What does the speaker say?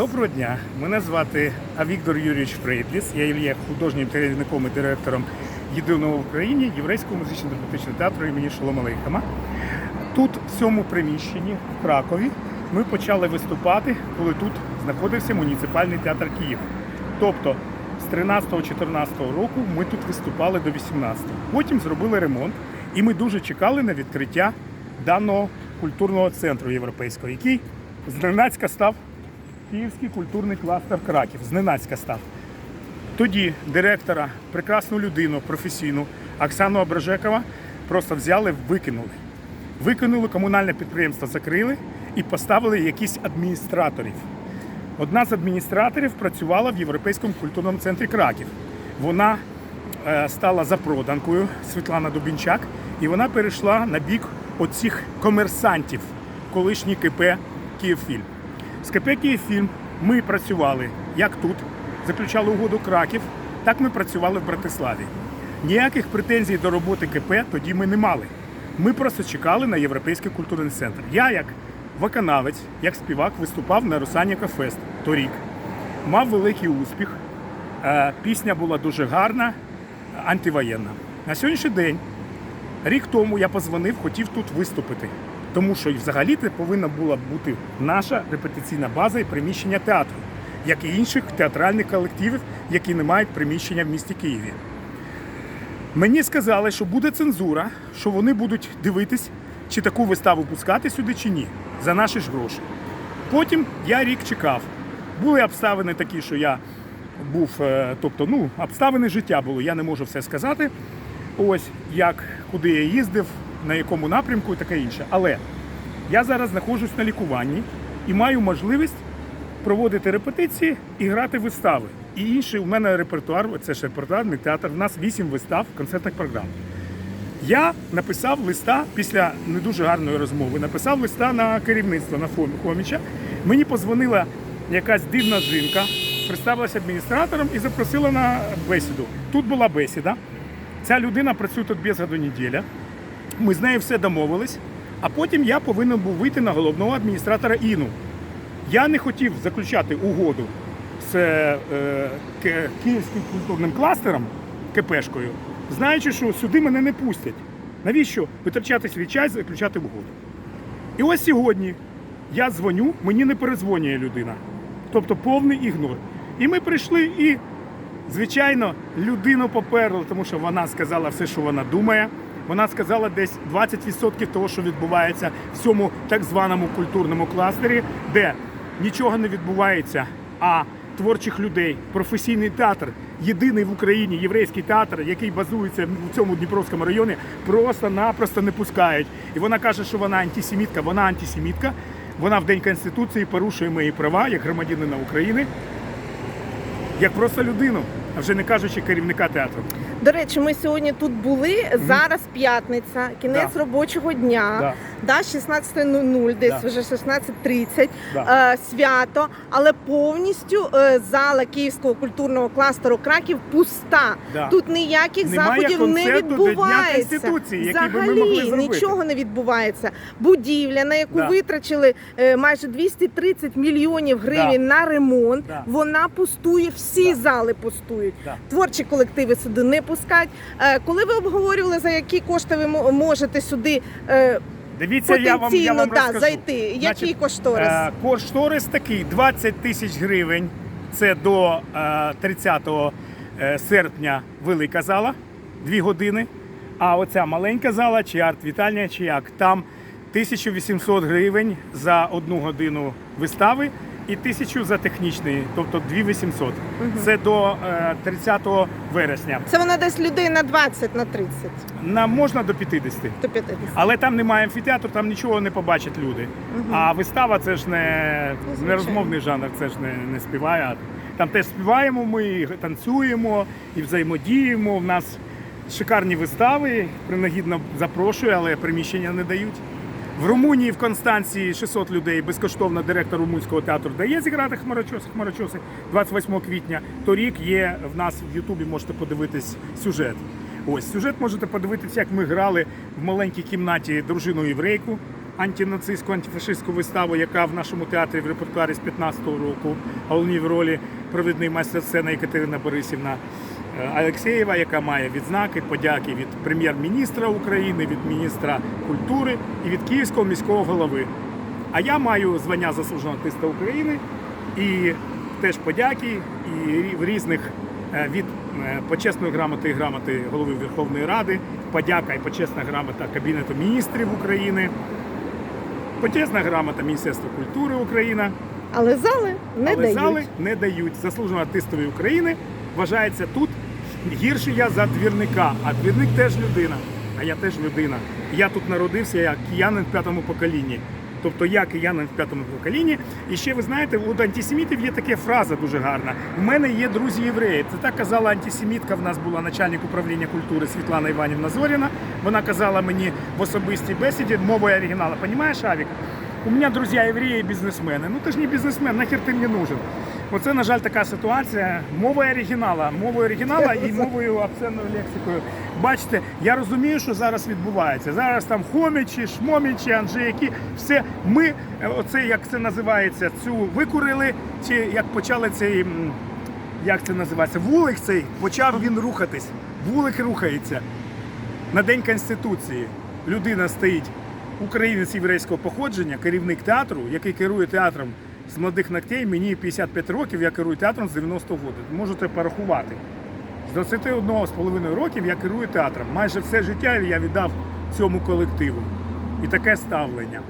Доброго дня, мене звати Авіктор Юрійович Фрейдліс. Я є художнім керівником і директором єдиного в Україні єврейського музично-драматичного театру імені Шолома Лейхама. Тут, в цьому приміщенні, в Кракові, ми почали виступати, коли тут знаходився муніципальний театр Київ. Тобто з 13-14 року ми тут виступали до 18-го. Потім зробили ремонт, і ми дуже чекали на відкриття даного культурного центру європейського, який зненацька став Київський культурний кластер Краків. Зненацька став. Тоді директора, прекрасну людину, професійну Оксану Абражекова просто взяли, викинули. Викинули, комунальне підприємство закрили і поставили якісь адміністраторів. Одна з адміністраторів працювала в Європейському культурному центрі Краків. Вона е, стала запроданкою Світлана Дубінчак, і вона перейшла на бік оцих комерсантів, колишній КП Київфільм. З КП Київфільм ми працювали як тут, заключали угоду Краків, так ми працювали в Братиславі. Ніяких претензій до роботи КП тоді ми не мали. Ми просто чекали на Європейський культурний центр. Я, як виконавець, як співак, виступав на Русаніка Фест торік. Мав великий успіх. Е, Пісня була дуже гарна, антивоєнна. На сьогоднішній день Рік тому я позвонив, хотів тут виступити. Тому що і взагалі це повинна була бути наша репетиційна база і приміщення театру, як і інших театральних колективів, які не мають приміщення в місті Києві. Мені сказали, що буде цензура, що вони будуть дивитись, чи таку виставу пускати сюди, чи ні, за наші ж гроші. Потім я рік чекав. Були обставини такі, що я був, е, тобто, ну, обставини життя були, я не можу все сказати. Ось як, куди я їздив, на якому напрямку і таке інше. Але я зараз знаходжусь на лікуванні і маю можливість проводити репетиції і грати вистави. І інший у мене репертуар, це ж репертуарний театр. У нас вісім вистав, концертних програм. Я написав листа після не дуже гарної розмови. Написав листа на керівництво на Хоміча. Мені позвонила якась дивна жінка, представилася адміністратором і запросила на бесіду. Тут була бесіда. Ця людина працює тут без году неділя. Ми з нею все домовились, а потім я повинен був вийти на головного адміністратора Іну. Я не хотів заключати угоду з е, Ки- Київським культурним кластером, КПшкою, знаючи, що сюди мене не пустять. Навіщо витрачати свій час заключати угоду? І ось сьогодні я дзвоню, мені не перезвонює людина. Тобто повний ігнор. І ми прийшли і, звичайно, людину поперли, тому що вона сказала все, що вона думає. Вона сказала десь 20% того, що відбувається в цьому так званому культурному кластері, де нічого не відбувається, а творчих людей, професійний театр, єдиний в Україні єврейський театр, який базується в цьому Дніпровському районі, просто-напросто не пускають. І вона каже, що вона антисемітка, вона антисемітка. Вона в День Конституції порушує мої права як громадянина України, як просто людину, а вже не кажучи керівника театру. До речі, ми сьогодні тут були. Зараз п'ятниця, кінець Да. робочого дня. Да. Да, 16.00, десь Да. вже 16.30, Да. е, свято, але повністю е, зала Київського культурного кластеру Краків пуста. Да. Тут ніяких Немає заходів не відбувається. Взагалі могли нічого не відбувається. Будівля, на яку Да. витрачили е, майже 230 мільйонів гривень на ремонт, Да. вона пустує, всі Да. зали пустують. Да. Творчі колективи сюди не пускають. Е, Коли ви обговорювали, за які кошти ви мо- можете сюди е, Дивіться, я вам, я вам да, зайти, який Значить, кошторис? Е, Кошторис такий 20 тисяч гривень. Це до е, 30 е, серпня велика зала, 2 години. А оця маленька зала, чи арт-вітальня, чи як, там 1800 гривень за одну годину вистави і 1000 за технічний, тобто 2800. Це до е, 30 вересня. Це вона десь людей на 20, на 30, Нам можна до 50. до 50. Але там немає амфітеатру, там нічого не побачать люди. А вистава це ж не, Ну, не розмовний жанр, це ж не, не співає. а Там теж співаємо, ми і танцюємо і взаємодіємо. У нас шикарні вистави, принагідно запрошую, але приміщення не дають. В Румунії в Констанції 600 людей безкоштовно директор румунського театру дає зіграти хмарочоси, хмарочоси 28 квітня. Торік є в нас в Ютубі, можете подивитись сюжет. Ось сюжет можете подивитися, як ми грали в маленькій кімнаті дружину єврейку. антинацистську, антифашистську виставу, яка в нашому театрі в репертуарі з 15-го року, головній в ролі провідний майстер сцени Екатерина Борисівна Алексєєва, яка має відзнаки, подяки від прем'єр-міністра України, від міністра культури і від Київського міського голови. А я маю звання заслуженого артиста України і теж подяки і в різних е, від е, почесної грамоти і грамоти голови Верховної Ради, подяка і почесна грамота Кабінету міністрів України, почесна грамота Міністерства культури України. Але зали не Але дають. зали не дають. Заслуженого артистові України вважається тут гірше я за двірника, а двірник теж людина. А я теж людина. Я тут народився як киянин в п'ятому поколінні. Тобто я киянин в п'ятому поколінні. І ще ви знаєте, у антисемітів є така фраза дуже гарна. У мене є друзі євреї. Це так казала антисемітка. В нас була начальник управління культури Світлана Іванівна Зоріна. Вона казала мені в особистій бесіді мовою оригіналу. Понімаєш, Авік? У меня друзья евреи и бизнесмены. Ну ты ж не бизнесмен, нахер ти мені нужен. Оце, на жаль, така ситуація. Мовою оригінала, мовою оригінала і мовою обсценною лексикою. Бачите, я розумію, що зараз відбувається. Зараз там хомічі, шмомічі, анжеяки, все. Ми, е, оце як це називається, цю викурили, чи як почали цей. Як це називається? Вулик цей почав він рухатись. Вулик рухається. На День Конституції людина стоїть, українець єврейського походження, керівник театру, який керує театром з молодих ногтей. Мені 55 років, я керую театром з 90-го року. Можете порахувати. З 21 з половиною років я керую театром. Майже все життя я віддав цьому колективу. І таке ставлення.